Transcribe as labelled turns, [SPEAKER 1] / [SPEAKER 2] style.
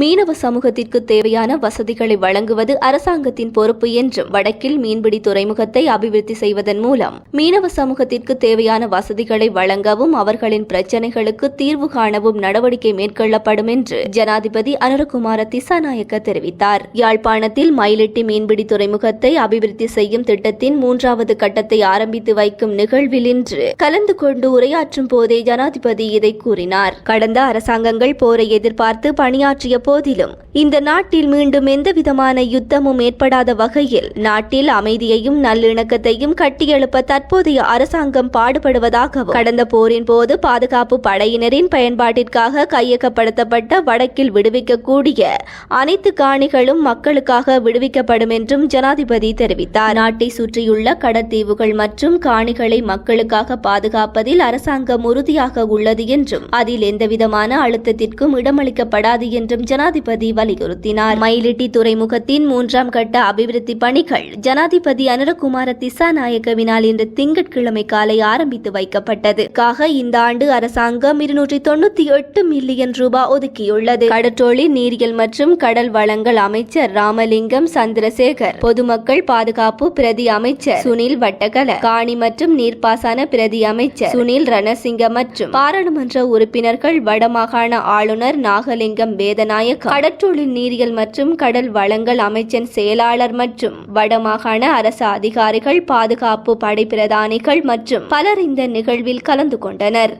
[SPEAKER 1] மீனவ சமூகத்திற்கு தேவையான வசதிகளை வழங்குவது அரசாங்கத்தின் பொறுப்பு என்றும் வடக்கில் மீன்பிடி துறைமுகத்தை அபிவிருத்தி செய்வதன் மூலம் மீனவ சமூகத்திற்கு தேவையான வசதிகளை வழங்கவும் அவர்களின் பிரச்சினைகளுக்கு தீர்வு காணவும் நடவடிக்கை மேற்கொள்ளப்படும் என்று ஜனாதிபதி அனுரகுமார திசாநாயக்க தெரிவித்தார். யாழ்ப்பாணத்தில் மயிலிட்டி மீன்பிடி துறைமுகத்தை அபிவிருத்தி செய்யும் திட்டத்தின் மூன்றாவது கட்டத்தை ஆரம்பித்து வைக்கும் நிகழ்வில் இன்று கலந்து கொண்டு உரையாற்றும் போதே ஜனாதிபதி இதை கூறினார். கடந்த அரசாங்கங்கள் போரை எதிர்பார்த்து பணியாற்றிய போதிலும் இந்த நாட்டில் மீண்டும் எந்தவிதமான யுத்தமும் ஏற்படாத வகையில் நாட்டில் அமைதியையும் நல்லிணக்கத்தையும் கட்டியெழுப்ப தற்போதைய அரசாங்கம் பாடுபடுவதாகவும் கடந்த போரின் போது பாதுகாப்பு படையினரின் பயன்பாட்டிற்காக கையகப்படுத்தப்பட்ட வடக்கில் விடுவிக்கக்கூடிய அனைத்து காணிகளும் மக்களுக்காக விடுவிக்கப்படும் என்றும் ஜனாதிபதி தெரிவித்தார். நாட்டை சுற்றியுள்ள கடத்தீவுகள் மற்றும் காணிகளை மக்களுக்காக பாதுகாப்பதில் அரசாங்கம் உறுதியாக உள்ளது என்றும் அதில் எந்தவிதமான அழுத்தத்திற்கும் இடமளிக்கப்படாது என்றும் ஜனாதிபதி வலியுறுத்தினார். மயிலிட்டி துறைமுகத்தின் மூன்றாம் கட்ட அபிவிருத்தி பணிகள் ஜனாதிபதி அனுரகுமார திசாநாயக்கவினால் இன்று திங்கட்கிழமை காலை ஆரம்பித்து வைக்கப்பட்டது. காக இந்த ஆண்டு அரசாங்கம் இருநூற்றி தொண்ணூத்தி எட்டு மில்லியன் ரூபாய் ஒதுக்கியுள்ளது. கடற்றொழி நீரியல் மற்றும் கடல் வளங்கள் அமைச்சர் ராமலிங்கம் சந்திரசேகர் பொதுமக்கள் பாதுகாப்பு பிரதி அமைச்சர் சுனில் வட்டகல காணி மற்றும் நீர்ப்பாசன பிரதி அமைச்சர் சுனில் ரணசிங்க மற்றும் பாராளுமன்ற உறுப்பினர்கள் வடமாகாண ஆளுநர் நாகலிங்கம் நாயக் கடற்றொழில் நீரியல் மற்றும் கடல் வளங்கள் அமைச்சின் செயலாளர் மற்றும் வடமாகாண அரசு அதிகாரிகள் பாதுகாப்பு படை பிரதானிகள் மற்றும் பலர் இந்த நிகழ்வில் கலந்து கொண்டனர்.